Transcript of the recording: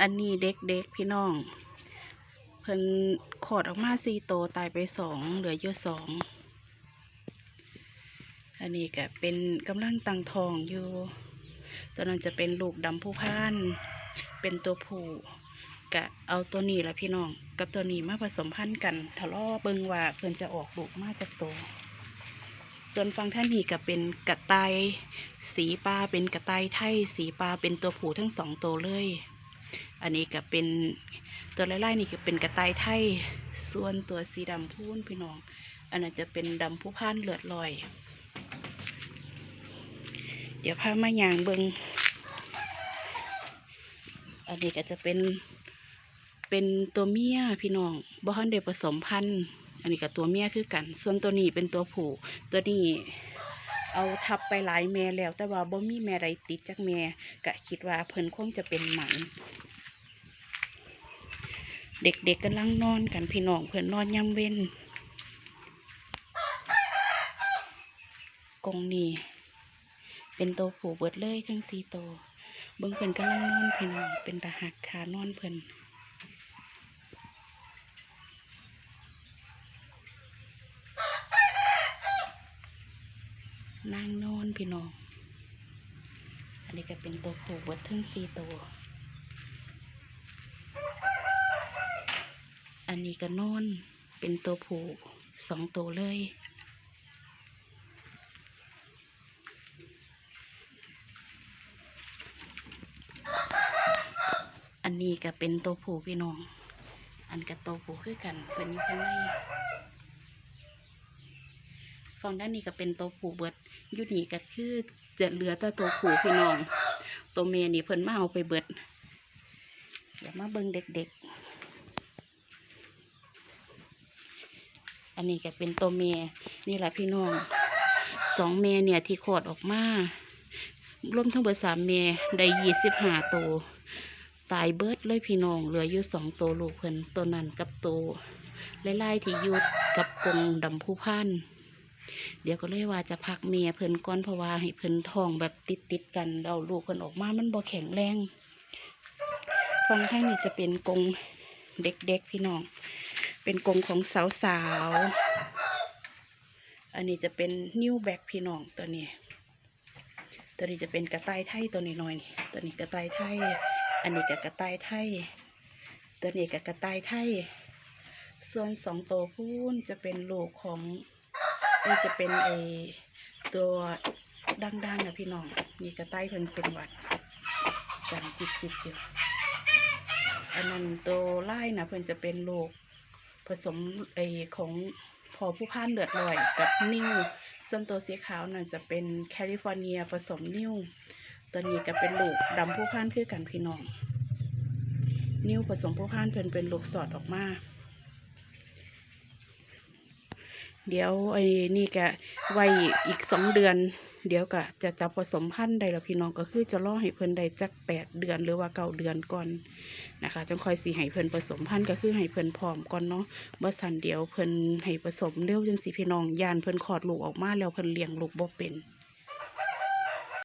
อันนี้เด็กๆพี่น้อง เพิ่นขอดออกมาสี่โตตายไปสองเหลืออยู่สองอันนี้ก็เป็นกำลังตังทองอยู่ตัวนั้นจะเป็นลูกดำผู้พานเป็นตัวผู้กะเอาตัวนี้ละพี่น้อง กับตัวนี้มาผสมพันธุ์กันทะเลาะเบิงว่าเพิ่นจะออกลูกมาจากตัวส่วนฟังท่านนี้ก็เป็นกระต่ายสีปลาเป็นกระต่ายไทยสีปลาเป็นตัวผู้ทั้งสองตัวเลย อันนี้ก็เป็นตัวไล่ๆนี่ก็เป็นกระต่ายไทย ส่วนตัวสีดำพูนพี่น้อง อันนั้นจะเป็นดำผู้พานเลือดลอย เดี๋ยวพามายางเบิงอันนี้ก็จะเป็นเป็นตัวเมียพี่น้องบ่ฮันเดผสมพันธุ์อันนี้กับตัวเมียคือกัน ส่วนตัวนี้เป็นตัวผู้ตัวนี้เอาทับไปหลายแม่แล้ว แต่ว่าบ่มีแม่ใดติดจากแม่ก็คิดว่าเพิ่นคงจะเป็นหมัน เด็กๆกำลังนอนกันพี่น้องเพิ่อนนอนย่ำเว้นกงนี่เป็นโตผูเบิดเลยทั้งสี่ตัวเบิ่งเพิ่อนกำลังนอนพี่น้องเป็นตาหักขานอนเพิ่อนนางนอนพี่น้อง อันนี้ก็เป็นตัวผูเบิดทั้งสี่ตัว อั นนี้ก็นอนเป็นตัวผู้สองตัวเลย อันนี้ก็เป็นตัวผู้พี่น้อง อันกับตัวผู้คือกันเป็นอยู่ข้างในฝั่งด้านนี้ก็เป็นตัวผู้เบิดยูนี่ก็คือจะเหลือแต่ตัวผู้พี่น้อง ตัวเมียนี่เพิ่นมาเอาไปเบิด เดี๋ยวมาเบิ่งเด็กๆ อันนี้ก็เป็นตัวเมียนี่แหละพี่น้องสองเมียเนี่ยที่ขอดออกมาร่วมทั้งเบิดสามเมียได้ยี่สิบห้าตัวตายเบิดเลยพี่น้องเหลืออยู่สองตัวลูกเพิ่นตัวนั้นกับตัวไล่ๆที่ยุดกับกรงดำผู้พันเดี๋ยวก็เลยว่าจะพักเมียเพิ่นก่อนเพราะว่าให้เพิ่นทองแบบติดติดๆกันเราลูกเพิ่นออกมามันบ่แข็งแรงฟังทางนี้จะเป็นกรงเด็กๆพี่น้อง เป็นกรงของสาวๆอันนี้จะเป็นนิ้วแบกพี่น้องตัวนี้ ตัวนี้จะเป็นกระต่ายไทยตัวนี้น้อยนี่ตัวนี้กระต่ายไทย อันนี้กับกระต่ายไทย ตัวนี้กับกระต่ายไทย ส่วนสองตัวพูนจะเป็นลูกของนี่จะเป็นไอตัวดังๆนะพี่น้องนี่กระต่ายเพิ่นเป็นหวัดจังจิตจิตอยู่อันนั้นตัวไล่นะเพิ่นจะเป็นลูก ผสมไอของพอผู้พ่านเลือดลอยกับนิ้วส่วนตัวสีขาวน่ะจะเป็นแคลิฟอร์เนียผสมนิ้วตัวนี้ก็เป็นลูกดำผู้พ่านคือกันพี่น้อง นิ้วผสมผู้พ่านเพิ่นเป็นลูกสอดออกมาเดี๋ยวไอ้นี่แกไว้อีกสองเดือน เดี๋ยวก็จะจับผสมพันธุ์ได้แล้วพี่น้องก็คือจะรอให้เพิ่นได้จักแปดเดือนหรือว่าเก้าเดือนก่อนนะคะจังคอยสีให้เพิ่นผสมพันธุ์ก็คือให้เพิ่นพร้อมก่อนเนาะเมื่อสันเดียวเพิ่นให้ผสมเร็วจังสีพี่น้องยานเพิ่นคลอดลูกออกมาแล้วเพิ่นเลี้ยงลูกบ่เป็น